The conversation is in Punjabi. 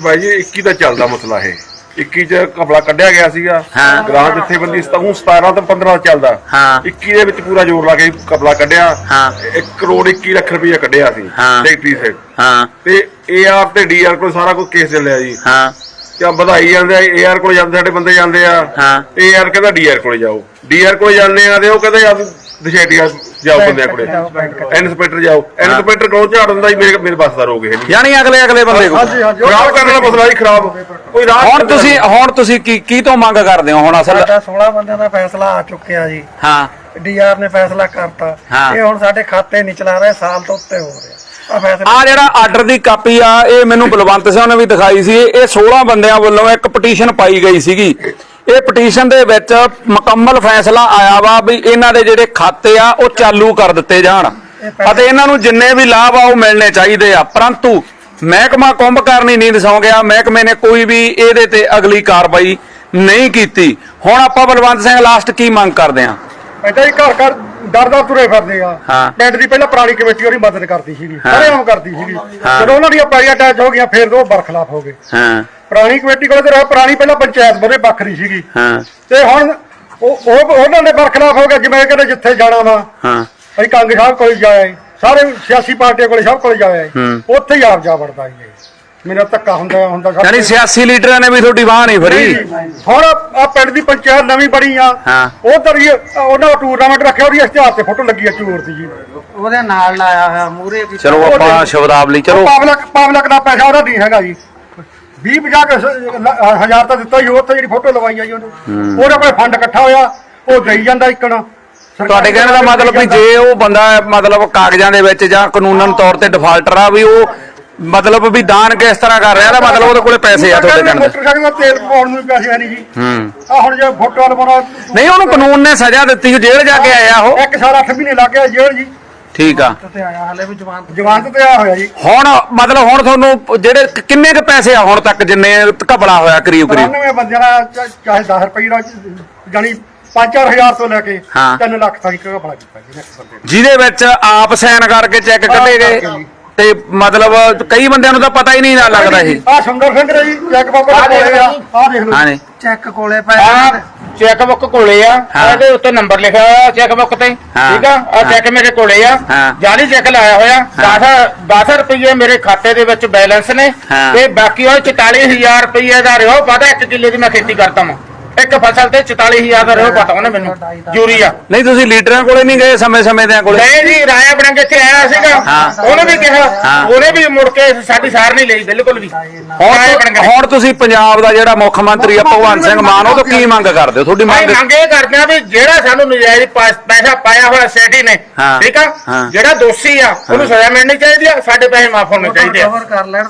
ਬਾਈ ਜੀ 21 ਦਾ ਚੱਲਦਾ ਮਸਲਾ ਇਹ 21 ਚ ਕਪੜਾ ਕੱਢਿਆ ਗਿਆ ਸੀਗਾ ਹਾਂ। ਗ੍ਰਾਂਟ ਜਥੇਬੰਦੀ 17 17 ਤੋਂ 15 ਦਾ ਚੱਲਦਾ ਹਾਂ। 21 ਦੇ ਵਿੱਚ ਪੂਰਾ ਜ਼ੋਰ ਲਾ ਕੇ ਕਪੜਾ ਕੱਢਿਆ ਹਾਂ। 1 ਕਰੋੜ 21 ਲੱਖ ਰੁਪਈਆ ਕੱਢਿਆ ਸੀ ਹਾਂ। ਸੈਕਟਰੀ ਸੇ ਹਾਂ ਤੇ ਏਆਰ ਤੇ ਡੀਆਰ ਕੋਲ ਸਾਰਾ ਕੁਝ ਕੇਸ ਚੱਲਿਆ ਜੀ ਹਾਂ ਕਿਆ ਵਧਾਈ ਜਾਂਦੇ ਆ ਏਆਰ ਕੋਲ ਜਾਂਦੇ ਸਾਡੇ ਬੰਦੇ ਜਾਂਦੇ ਆ ਹਾਂ। ਏਆਰ ਕਹਿੰਦਾ ਡੀਆਰ ਕੋਲੇ ਜਾਓ ਡੀਆਰ ਕੋਲੇ ਜਾਂਦੇ ਆ ਤੇ ਉਹ ਕਹਿੰਦੇ ਆ ਦਸ਼ੇਟੀਆ ਜਾਓ ਬੰਦਿਆਂ ਕੋਲੇ। ਇਨਸਪੈਕਟਰ ਜਾਓ। ਇਨਸਪੈਕਟਰ ਕੋਲ ਝਾੜ ਦਿੰਦਾ ਜੀ ਮੇਰੇ ਮੇਰੇ ਬਸ ਦਾ ਰੋਗ ਇਹ ਨਹੀਂ। ਯਾਨੀ ਅਗਲੇ ਅਗਲੇ ਬੰਦੇ ਕੋਲ। ਖਰਾਬ ਕਰਨ ਵਾਲਾ ਮਸਲਾ ਜੀ ਖਰਾਬ। ਕੋਈ ਰਾਹ ਹੁਣ ਤੁਸੀਂ ਹੁਣ ਤੁਸੀਂ ਕੀ ਕੀ ਤੋਂ ਮੰਗ ਕਰਦੇ ਹੋ ਹੁਣ ਅਸਲ? ਸਾਡਾ 16 ਬੰਦਿਆਂ ਦਾ ਫੈਸਲਾ ਆ ਚੁੱਕਿਆ ਜੀ। ਹਾਂ। ਡੀਆਰ ਨੇ ਫੈਸਲਾ ਕਰਤਾ। ਹਾਂ। ਇਹ ਹੁਣ ਸਾਡੇ ਖਾਤੇ ਨਹੀਂ ਚਲਾ ਰਹੇ ਸਾਲ ਤੋਂ ਉੱਤੇ ਹੋ ਰਿਹਾ। ਆ ਫੈਸਲਾ ਆ ਜਿਹੜਾ ਆਰਡਰ ਦੀ ਕਾਪੀ ਆ ਇਹ ਮੈਨੂੰ ਬਲਵੰਤ ਸਿੰਘ ਨੇ ਵੀ ਦਿਖਾਈ ਸੀ। ਇਹ 16 ਬੰਦਿਆਂ ਵੱਲੋਂ ਇੱਕ ਪਟੀਸ਼ਨ ਪਾਈ ਗਈ ਸੀਗੀ। ਇਹ ਪਟੀਸ਼ਨ ਦੇ ਵਿੱਚ ਮੁਕੰਮਲ ਫੈਸਲਾ ਆਇਆ ਵਾ ਵੀ ਇਹਨਾਂ ਦੇ ਜਿਹੜੇ ਖਾਤੇ ਆ ਉਹ ਚਾਲੂ ਕਰ ਦਿੱਤੇ ਜਾਣ। ਅਤੇ ਇਹਨਾਂ ਨੂੰ ਜਿੰਨੇ ਵੀ ਲਾਭ ਆ ਉਹ ਮਿਲਣੇ ਚਾਹੀਦੇ ਆ। ਪਰੰਤੂ ਮਹਿਕਮਾ ਕੁੰਭਕਾਰ ਨਹੀਂ ਨੀਂਦ ਸੌਂ ਗਿਆ ਮਹਿਕਮੇ ਨੇ ਕੋਈ ਵੀ ਇਹਦੇ ਤੇ ਅਗਲੀ ਕਾਰਵਾਈ ਨਹੀਂ ਕੀਤੀ। ਹੁਣ ਆਪਾਂ ਬਲਵੰਤ ਸਿੰਘ ਲਾਸਟ ਕੀ ਮੰਗ ਕਰਦੇ ਆ ਐਦਾਂ ਹੀ ਘਰ ਘਰ ਦਰ ਦਰ ਤੁਰੇ ਫਿਰਦੇ ਆ। ਪਿੰਡ ਦੀ ਪਹਿਲਾਂ ਪੁਰਾਣੀ ਕਮੇਟੀ ਉਹਦੀ ਮਦਦ ਕਰਦੀ ਸੀਗੀ। ਸਾਰੇ ਆਮ ਕਰਦੀ ਸੀਗੀ। ਜਦੋਂ ਉਹਨਾਂ ਦੀਆਂ ਪੈੜੀਆਂ ਅਟੈਚ ਹੋ ਗਈਆਂ ਫਿਰ ਉਹ ਬਰਖਲਾਫ ਹੋ ਗਏ। ਹਾਂ। ਪੁਰਾਣੀ ਕਮੇਟੀ ਕੋਲ ਤੇ ਰਿਹਾ ਪੁਰਾਣੀ ਪਹਿਲਾਂ ਪੰਚਾਇਤ ਬਰੇ ਵੱਖਰੀ ਸੀਗੀ। ਹਾਂ। ਤੇ ਹੁਣ ਉਹ ਉਹ- ਉਹਨਾਂ ਦੇ ਬਰਖਲਾਫ ਹੋ ਗਏ ਜਿਵੇਂ ਕਹਿੰਦੇ ਜਿੱਥੇ ਜਾਣਾ ਵਾ ਹਾਂ। ਅਸੀਂ ਕੰਗ ਸਾਹਿਬ ਕੋਲ ਜਾਏ ਸਾਰੇ ਸਿਆਸੀ ਪਾਰਟੀਆਂ ਕੋਲੇ ਸਭ ਕੋਲੇ ਜਾਏ ਹੂੰ। ਉੱਥੇ ਹੀ ਆਪ ਜਾ ਵੜਦਾ ਜੀ ਮੇਰਾ ਧੱਕਾ ਹੁੰਦਾ ਹੁੰਦਾ ਸਭ ਯਾਨੀ। ਸਿਆਸੀ ਲੀਡਰਾਂ ਨੇ ਵੀ ਤੁਹਾਡੀ ਬਾਹ ਨਹੀਂ ਫੜੀ। ਹੁਣ ਆ ਪਿੰਡ ਦੀ ਪੰਚਾਇਤ ਨਵੀਂ ਬਣੀ ਆ। ਹਾਂ। ਉਧਰ ਹੀ ਉਹਨਾਂ ਟੂਰਨਾਮੈਂਟ ਰੱਖਿਆ ਉਹਦੀ ਇਸ਼ਤਿਹਾਰ ਤੇ ਫੋਟੋ ਲੱਗੀ ਆ ਚੂਰ ਦੀ ਜੀ। ਉਹਦੇ ਨਾਲ ਲਾਇਆ ਹੋਇਆ ਮੂਰੇ ਵੀ। ਚਲੋ ਆਪਾਂ ਸ਼ਬਦਾਵਲੀ ਚਲੋ। ਪਬਲਿਕ ਪਬਲਿਕ ਦਾ ਪੈਸਾ ਉਹਦਾ ਨਹੀਂ ਹੈਗਾ ਜੀ। 20 50 ਕੇ ਸ- ਲ- ਹਜ਼ਾਰ ਤਾਂ ਦਿੱਤਾ ਹੀ ਉੱਥੇ ਜਿਹੜੀ ਫੋਟੋ ਲਵਾਈ ਆ ਜੀ ਉਹਨੇ। ਉਹਦੇ ਕੋਲ ਫੰਡ ਇਕੱਠਾ ਹੋਇਆ ਉਹ ਦੇਈ ਜਾਂਦਾ ਇੱਕਣ ਤੁਹਾਡੇ ਕਹਿਣ ਦਾ ਮਤਲਬ ਵੀ ਜੇ ਉਹ ਬੰਦਾ ਮਤਲਬ ਕਾਗਜ਼ਾਂ ਦੇ ਵਿੱਚ ਜਾਂ ਕਾਨੂੰਨਨ ਤੌਰ ਤੇ ਡਿਫਾਲਟਰ ਆ ਵੀ ਉਹ ਮਤਲਬ ਵੀ ਦਾਨ ਕਿਸ ਤਰ੍ਹਾਂ ਕਰ ਰਿਹਾ ਦਾ ਮਤਲਬ ਉਹਦੇ ਕੋਲੇ ਪੈਸੇ ਆ ਤੁਹਾਡੇ ਕਹਿਣ ਦੇ। ਮੋਟਰਸਾਈਕਲ ਦਾ ਤੇਲ ਪਾਉਣ ਨੂੰ ਪੈਸੇ ਨਹੀਂ ਜੀ। ਹੂੰ। ਆ ਹੁਣ ਜੇ ਫੋਟੋ ਲਵਾਉਣਾ ਨਹੀਂ ਉਹਨੂੰ ਕਾਨੂੰਨ ਨੇ ਸਜ਼ਾ ਦਿੱਤੀ ਜੇਲ੍ਹ ਜਾ ਕੇ ਆਇਆ ਉਹ। ਇੱਕ ਸਾਲ 8 ਮਹੀਨੇ ਲੱਗ ਗਿਆ ਜੇਲ੍ਹ ਜੀ। ਠੀਕ ਆ ਤੇ ਆਇਆ ਹਲੇ ਵੀ ਜਵਾਨ ਜਵਾਨ ਤੇ ਆਇਆ ਹੋਇਆ ਜੀ ਹੁਣ ਮਤਲਬ ਹੁਣ ਤੁਹਾਨੂੰ ਜਿਹੜੇ ਕਿ- ਕਿੰਨੇ ਕੁ ਪੈਸੇ ਆ ਹੁਣ ਤੱਕ ਜਿੰਨੇ ਘਪਲਾ ਹੋਇਆ ਕਰੀਬ ਕਰੀਬ 93 ਬੰਦਿਆਂ ਦਾ ਚਾ- ਚਾਹੇ 10 ਰੁਪਏ ਦਾ ਜਾਨੀ 5-4000 ਤੋਂ ਲੈ ਕੇ ਹਾਂ। 3 ਲੱਖ ਤੱਕ ਘਪਲਾ ਕੀਤਾ ਜੀ ਇੱਕ ਬੰਦੇ ਨੇ। ਜਿਹਦੇ ਵਿੱਚ ਆਪ ਸਾਈਨ ਕਰਕੇ ਚੈੱਕ ਕੱਢੇ ਗਏ। ਤੇ ਮਤਲਬ ਕਈ ਬੰਦਿਆਂ ਨੂੰ ਤਾਂ ਪਤਾ ਹੀ ਨਹੀਂ ਨਾ ਲੱਗਦਾ ਇਹ ਆਹ ਸੁੰਦਰ ਸਿੰਘ ਜੀ ਚੈੱਕ ਬਾਬਾ ਦੇਖ ਕੋਲੇ ਆ ਆਹ ਦੇਖ ਲਓ ਹਾਂਜੀ ਚੈੱਕ ਕੋਲੇ ਆ ਪਏ ਚੈੱਕ ਬੁੱਕ ਕੋਲੇ ਆ ਹਾਂ। ਇਹਦੇ ਉੱਤੇ ਨੰਬਰ ਲਿਖਿਆ ਹੋਇਆ ਚੈੱਕ ਬੁੱਕ ਤੇ ਹਾਂ। ਠੀਕ ਆ ਆ। ਚੈੱਕ ਮੇਰੇ ਕੋਲੇ ਆ ਹਾਂ। ਜਾਲੀ ਚੈੱਕ ਲਾਇਆ ਹੋਇਆ 10 10 ਰੁਪਏ ਮੇਰੇ ਖਾਤੇ ਦੇ ਵਿੱਚ ਬੈਲੈਂਸ ਨੇ ਹਾਂ। ਤੇ ਬਾਕੀ ਉਹ 44000 ਰੁਪਏ ਦਾ ਰਿਓ ਪਤਾ ਇੱਕ ਕਿੱਲੇ ਦੀ ਮੈਂ ਖੇਤੀ ਕਰਦਾ ਹਾਂ ਇੱਕ ਫਸਲ ਤੇ 44000 ਦਾ ਪਤਾ ਉਹਨੇ ਮੈਨੂੰ ਯੂਰੀਆ। ਨਹੀਂ ਤੁਸੀਂ ਲੀਡਰਾਂ ਕੋਲੇ ਨਹੀਂ ਗਏ ਸਮੇਂ ਸਮੇਂ ਦੇ ਕੋਲੇ? ਨਹੀਂ ਜੀ ਰਾਇਆ ਬਣ ਕੇ ਇੱਥੇ ਆਇਆ ਸੀਗਾ। ਉਹਨੇ ਵੀ ਕਿਹਾ। ਉਹਨੇ ਵੀ ਮੁੜ ਕੇ ਸਾਡੀ ਸਾਰ ਨਹੀਂ ਲਈ ਬਿਲਕੁਲ ਵੀ। ਹੁਣ ਤੁਸੀਂ ਪੰਜਾਬ ਦਾ ਜਿਹੜਾ ਮੁੱਖ ਮੰਤਰੀ ਆ ਭਗਵੰਤ ਸਿੰਘ ਮਾਨ ਉਹ ਤੋਂ ਕੀ ਮੰਗ ਕਰਦੇ ਹੋ? ਤੁਹਾਡੀ ਮੰਗ ਮੰਗ ਇਹ ਕਰਦੇ ਆ ਵੀ ਜਿਹੜਾ ਸਾਨੂੰ ਨਜਾਇਜ਼ ਪੈਸਾ ਪਾਇਆ ਹੋਇਆ ਸੈਟੀ ਨੇ। ਠੀਕ ਆ? ਹਾਂ। ਜਿਹੜਾ ਦੋਸ਼ੀ ਆ ਉਹਨੂੰ ਸਜ਼ਾ ਮਿਲਣੀ ਚਾਹੀਦੀ ਆ ਸਾਡੇ ਪੈਸੇ ਮਾਫ ਹੋਣੇ ਚਾਹੀਦੇ ਆ। ਕਵਰ ਕਰ ਲੈਣ